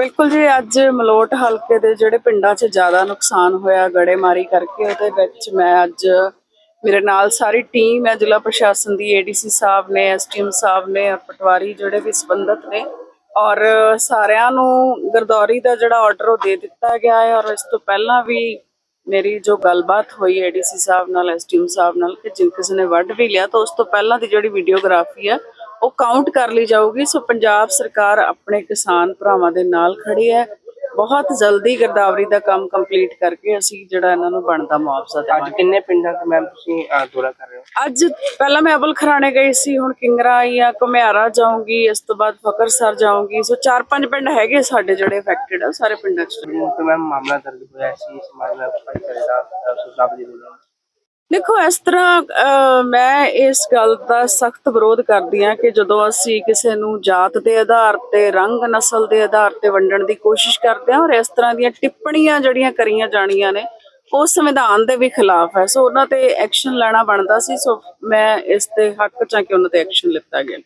ਬਿਲਕੁਲ ਜੀ, ਅੱਜ ਮਲੋਟ ਹਲਕੇ ਦੇ ਜਿਹੜੇ ਪਿੰਡਾਂ 'ਚ ਜ਼ਿਆਦਾ ਨੁਕਸਾਨ ਹੋਇਆ ਗੜੇਮਾਰੀ ਕਰਕੇ, ਉਹਦੇ ਵਿੱਚ ਮੈਂ ਅੱਜ ਮੇਰੇ ਨਾਲ ਸਾਰੀ ਟੀਮ ਹੈ, ਜ਼ਿਲ੍ਹਾ ਪ੍ਰਸ਼ਾਸਨ ਦੀ ਏਡੀਸੀ ਸਾਹਿਬ ਨੇ ਐਸਟੀਐਮ ਸਾਹਿਬ ਨੇ, ਪਟਵਾਰੀ ਜਿਹੜੇ ਵੀ ਸੰਬੰਧਤ ਨੇ ਔਰ ਸਾਰਿਆਂ ਨੂੰ ਗਰਦੌਰੀ ਦਾ ਜਿਹੜਾ ਆਰਡਰ ਉਹ ਦੇ ਦਿੱਤਾ ਗਿਆ ਹੈ ਔਰ ਇਸ ਤੋਂ ਪਹਿਲਾਂ ਵੀ ਮੇਰੀ ਜੋ ਗੱਲਬਾਤ ਹੋਈ ਏਡੀਸੀ ਸਾਹਿਬ ਨਾਲ ਐਸਟੀਐਮ ਸਾਹਿਬ ਨਾਲ ਕਿ ਜਿਨ ਕਿਸੇ ਨੇ ਵੱਢ ਵੀ ਲਿਆ ਤਾਂ ਉਸ ਤੋਂ ਪਹਿਲਾਂ ਦੀ ਜਿਹੜੀ ਵੀਡੀਓਗ੍ਰਾਫੀ ਆ ਉਹ ਕਾਊਂਟ ਕਰ ਲਈ ਜਾਊਗੀ। ਸੋ ਪੰਜਾਬ ਸਰਕਾਰ ਆਪਣੇ ਕਿਸਾਨ ਭਰਾਵਾਂ ਦੇ ਨਾਲ ਖੜੀ ਹੈ। ਬਹੁਤ ਜਲਦੀ ਗਰਦਾਵਰੀ ਦਾ ਕੰਮ ਕੰਪਲੀਟ ਕਰਕੇ ਅਸੀਂ ਜਿਹੜਾ ਇਹਨਾਂ ਨੂੰ ਬਣਦਾ ਮੁਆਵਜ਼ਾ ਅੱਜ ਦੇਵਾਂਗੇ। ਕਿੰਨੇ ਪਿੰਡਾਂ ਦਾ ਮੈਮ ਤੁਸੀਂ ਦੌਰਾ ਕਰ ਰਹੇ ਹੋ? ਅੱਜ ਪਹਿਲਾਂ ਮੈਂ ਅਬਲ ਖਰਾਣੇ ਗਈ ਸੀ ਹੁਣ ਕਿੰਗਰਾ ਆਈ ਆ ਘੁਮਿਆਰਾ ਜਾਊਂਗੀ ਇਸ ਤੋਂ ਬਾਅਦ ਫਕਰਸਰ ਜਾਊਂਗੀ। ਸੋ ਚਾਰ ਪੰਜ ਪਿੰਡ ਹੈਗੇ ਸਾਡੇ ਜਿਹੜੇ ਅਫੈਕਟਡ ਆ ਸਾਰੇ ਪਿੰਡਾਂ 'ਚ। ਮੈਮ ਮਾਮਲਾ ਦਰਜ ਹੋਇਆ ਸੀ ਇਸ ਮਾਮਲੇ ਦਾ ਅਹ, ਸੁਝਾਅ ਦੇ ਦਿੰਦੇ ਦੇਖੋ ਇਸ ਤਰ੍ਹਾਂ ਅਹ, ਮੈਂ ਇਸ ਗੱਲ ਦਾ ਸਖਤ ਵਿਰੋਧ ਕਰਦੀ ਹਾਂ ਕਿ ਜਦੋਂ ਅਸੀਂ ਕਿਸੇ ਨੂੰ ਜਾਤ ਦੇ ਆਧਾਰ ਤੇ ਰੰਗ ਨਸਲ ਦੇ ਆਧਾਰ ਤੇ ਵੰਡਣ ਦੀ ਕੋਸ਼ਿਸ਼ ਕਰਦੇ ਹਾਂ ਔਰ ਇਸ ਤਰ੍ਹਾਂ ਦੀਆਂ ਟਿੱਪਣੀਆਂ ਜਿਹੜੀਆਂ ਕਰੀਆਂ ਜਾਣੀਆਂ ਨੇ ਉਹ ਸੰਵਿਧਾਨ ਦੇ ਵੀ ਖਿਲਾਫ ਹੈ। ਸੋ ਉਹਨਾਂ ਤੇ ਐਕਸ਼ਨ ਲੈਣਾ ਬਣਦਾ ਸੀ। ਸੋ ਮੈਂ ਇਸ ਤੇ ਹੱਕ ਚ ਹਾਂ ਕਿ ਉਹਨਾਂ ਤੇ ਐਕਸ਼ਨ ਲਿੱਤਾ ਗਿਆ।